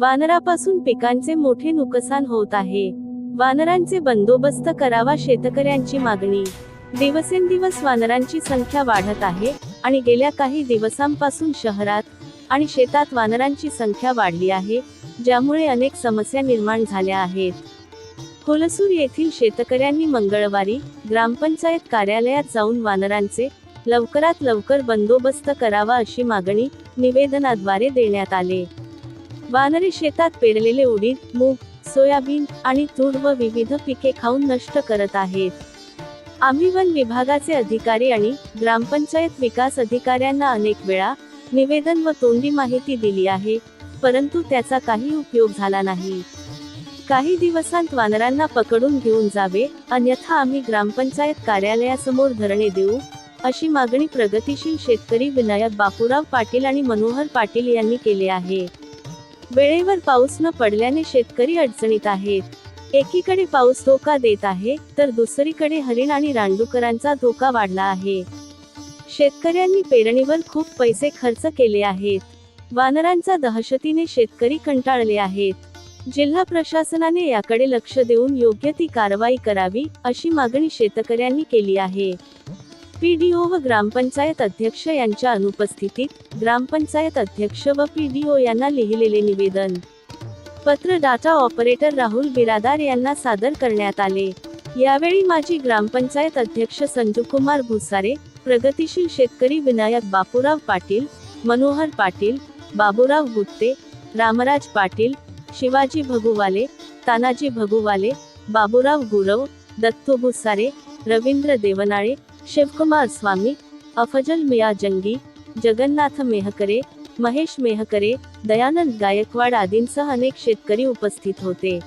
वानरापासून पिकांचे मोठे नुकसान होत आहे. वानरांचे बंदोबस्त करावा शेतकऱ्यांची मागणी. दिवसेंदिवस वानरांची संख्या वाढत आहे आणि गेल्या काही दिवसांपासून शहरात आणि शेतात वानरांची संख्या वाढली आहे ज्यामुळे अनेक समस्या निर्माण झाल्या आहेत. होलसूर येथील शेतकऱ्यांनी मंगळवारी ग्रामपंचायत कार्यालयात जाऊन वानरांचे लवकरात लवकर बंदोबस्त करावा अशी मागणी निवेदनाद्वारे देण्यात आले. वानरी शेतात पेरलेले उडीद मूग सोयाबीन आणि तूर व विविध पिके खाऊन नष्ट करत आहेत. आम्ही वन विभागाचे अधिकारी आणि ग्रामपंचायत विकास अधिकाऱ्यांना अनेक वेळा निवेदन व तोंडी माहिती दिली आहे परंतु त्याचा काही उपयोग झाला नाही. काही दिवसांत वानरांना पकडून घेऊन जावे अन्यथा आम्ही ग्रामपंचायत कार्यालयासमोर धरणे देऊ अशी मागणी प्रगतीशील शेतकरी विनायक बापूराव पाटील आणि मनोहर पाटील यांनी केले आहे. वेळेवर पाऊस न पडल्याने शेतकरी अडचणीत आहेत. एकीकडे पाऊस धोका देत आहे तर दुसरीकडे हरिण आणि रानडुकरांचा धोका वाढला आहे. शेतकऱ्यांनी पेरणीवर खूप पैसे खर्च केले आहेत. वानरांचा दहशतीने शेतकरी कंटाळले आहेत. जिल्हा प्रशासनाने याकडे लक्ष देऊन योग्य ती कारवाई करावी अशी मागणी शेतकऱ्यांनी केली आहे. पीडीओ व ग्रामपंचायत अध्यक्ष यांच्या अनुपस्थितीत ग्रामपंचायत अध्यक्ष व पीडीओ यांना लिहिलेले निवेदन. पत्र डाटा ऑपरेटर राहुल बिरादार यांना सादर करण्यात आले. यावेळी माजी ग्रामपंचायत अध्यक्ष संजूकुमार भुसारे प्रगतीशील शेतकरी विनायक बापूराव पाटील मनोहर पाटील बाबूराव गुत्ते रामराज पाटील शिवाजी भगुवाले तानाजी भगुवाले बाबूराव गुरव दत्तू भुसारे रवींद्र देवनाळे शिवकुमार स्वामी अफजल मिया जंगी जगन्नाथ मेहकरे महेश मेहकरे दयानंद गायकवाड आदींसह अनेक शेतकरी उपस्थित होते